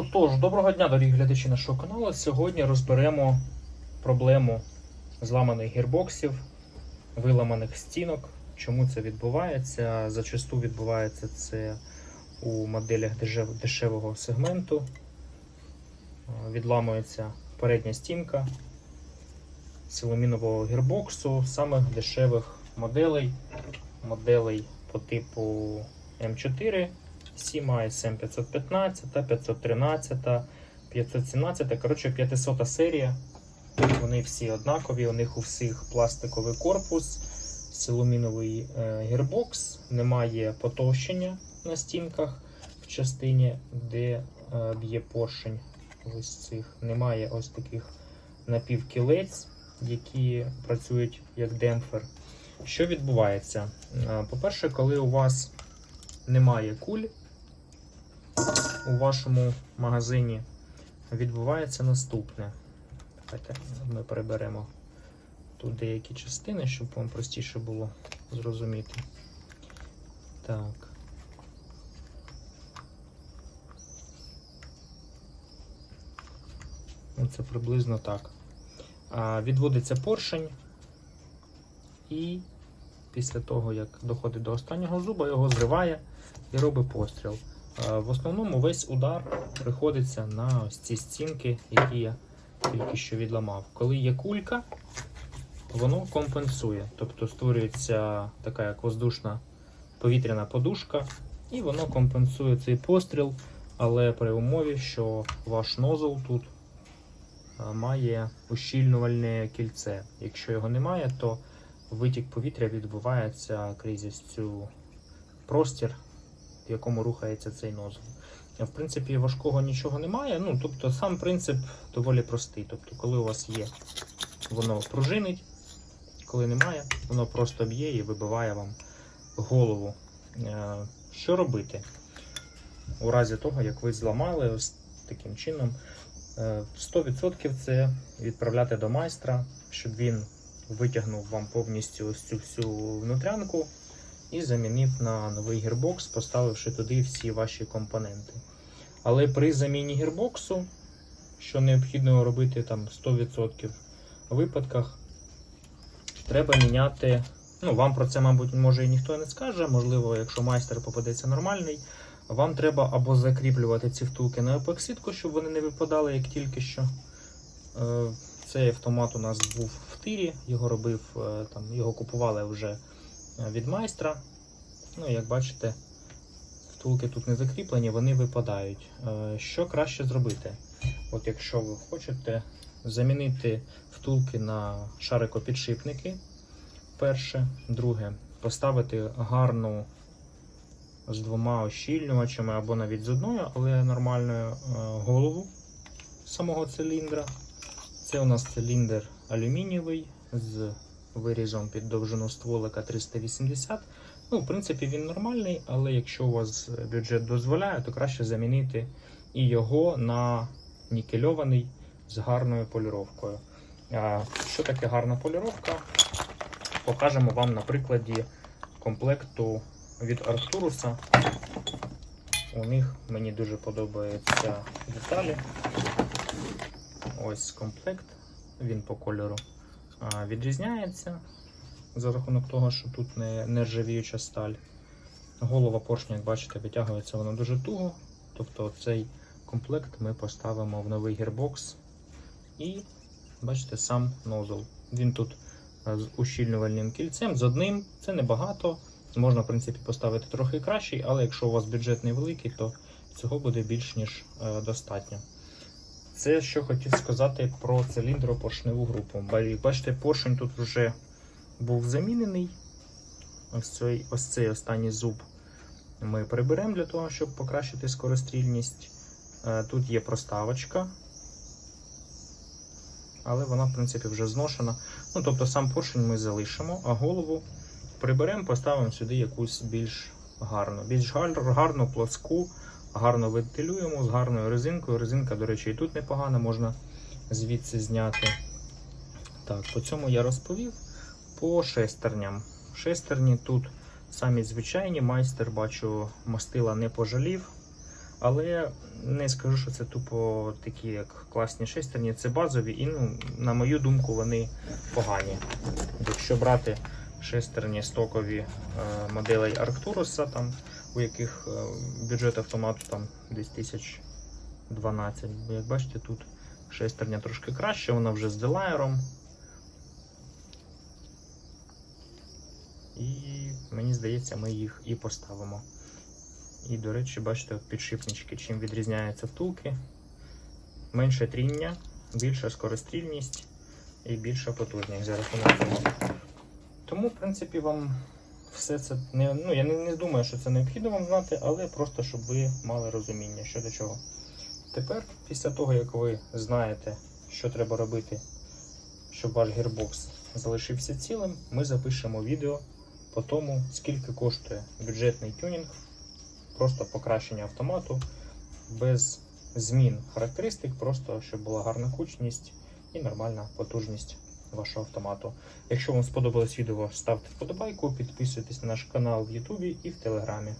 Отож, доброго дня, дорогі глядачі нашого каналу. Сьогодні розберемо проблему зламаних гірбоксів, виламаних стінок. Чому це відбувається? Зачасту відбувається це у моделях дешевого сегменту. Е, Відламується передня стінка силомінового гірбоксу, самих дешевих моделей, моделей по типу М4, Сіма SM 515, 513, 517, коротше 500 серія. Вони всі однакові, у них у всіх пластиковий корпус, силуміновий е, гірбокс, немає потовщення на стінках в частині, де е, б'є поршень. Ось цих. Немає ось таких напівкілець, які працюють як демпфер. Що відбувається? Е, По-перше, коли у вас немає куль, у вашому магазині відбувається наступне. Давайте ми переберемо тут деякі частини, щоб вам простіше було зрозуміти. Так. Оце приблизно так. Відводиться поршень, і після того, як доходить до останнього зуба, його зриває і робить постріл. Е, В основному весь удар приходиться на ось ці стінки, які я тільки що відламав. Коли є кулька, воно компенсує. Тобто створюється така як воздушна повітряна подушка, і воно компенсує цей постріл, але при умові, що ваш нозл тут е, має ущільнювальне кільце. Якщо його немає, то витік повітря відбувається крізь цю простір в якому рухається цей нозл. В принципі, важкого нічого немає. Ну, тобто, сам принцип доволі простий. Тобто, коли у вас є, воно пружинить, коли немає, воно просто б'є і вибиває вам голову. Е, Що робити? У разі того, як ви зламали ось таким чином, е, 100% це відправляти до майстра, щоб він витягнув вам повністю ось цю всю внутрянку і замінив на новий гірбокс, поставивши туди всі ваші компоненти. Але при заміні гірбоксу, що необхідно робити там 100% випадках, треба міняти. Ну, вам про це, мабуть, може і ніхто не скаже. Можливо, якщо майстер попадеться нормальний, вам треба або закріплювати ці втулки на епоксидку, щоб вони не випадали, як тільки що. Е, Цей автомат у нас був в тирі, його робив, е, там, його купували вже від майстра. Ну, як бачите, втулки тут не закріплені, вони випадають. Е, Що краще зробити? От якщо ви хочете замінити втулки на шарикопідшипники, перше, друге, поставити гарну з двома ощільнювачами або навіть з одною, але нормальною е, голову самого циліндра. Це у нас циліндр алюмінієвий з вирізом під довжину стволика 380. Ну, в принципі, він нормальний, але якщо у вас бюджет дозволяє, то краще замінити і його на нікельований з гарною поліровкою. Що таке гарна поліровка? Покажемо вам на прикладі комплекту від Арктуруса. У них мені дуже подобаються деталі. Ось комплект, він по кольору відрізняється за рахунок того, що тут не нержавіюча сталь. Голова поршня, як бачите, витягується воно дуже туго. Тобто цей комплект ми поставимо в новий гірбокс. І бачите, сам нозл. Він тут е, з ущільнювальним кільцем, з одним, це небагато. Можна, в принципі, поставити трохи кращий, але якщо у вас бюджет невеликий, то цього буде більш ніж е, достатньо. Це що хотів сказати про циліндропоршневу групу. Бачите, поршень тут вже був замінений. Ось цей, ось цей останній зуб ми приберемо для того, щоб покращити скорострільність. Е, Тут є проставочка, але вона, в принципі, вже зношена. Ну, тобто сам поршень ми залишимо, а голову приберемо, поставимо сюди якусь більш гарну, більш гар- гарну плоску, гарно вентилюємо з гарною резинкою. Резинка, до речі, і тут непогана, можна звідси зняти. Так, по цьому я розповів. По шестерням. Шестерні тут самі звичайні, майстер, бачу, мастила не пожалів. Але не скажу, що це тупо такі як класні шестерні, це базові, і ну, на мою думку, вони погані. Якщо брати шестерні стокові е, моделей Арктуруса, там, у яких е, бюджет автомату там десь тисяч 12. Бо як бачите, тут шестерня трошки краще, вона вже з делайером. І мені здається, ми їх і поставимо. І, до речі, бачите, підшипнички, чим відрізняються втулки. Менше тріння, більша скорострільність і більша потужність за рахунок. Тому, в принципі, вам все це не. Ну, я не, не думаю, що це необхідно вам знати, але просто щоб ви мали розуміння, що до чого. Тепер, після того, як ви знаєте, що треба робити, щоб ваш гірбокс залишився цілим, ми запишемо відео по тому, скільки коштує бюджетний тюнінг, просто покращення автомату, без змін характеристик, просто щоб була гарна кучність і нормальна потужність вашого автомату. Якщо вам сподобалось відео, ставте вподобайку, підписуйтесь на наш канал в Ютубі і в Телеграмі.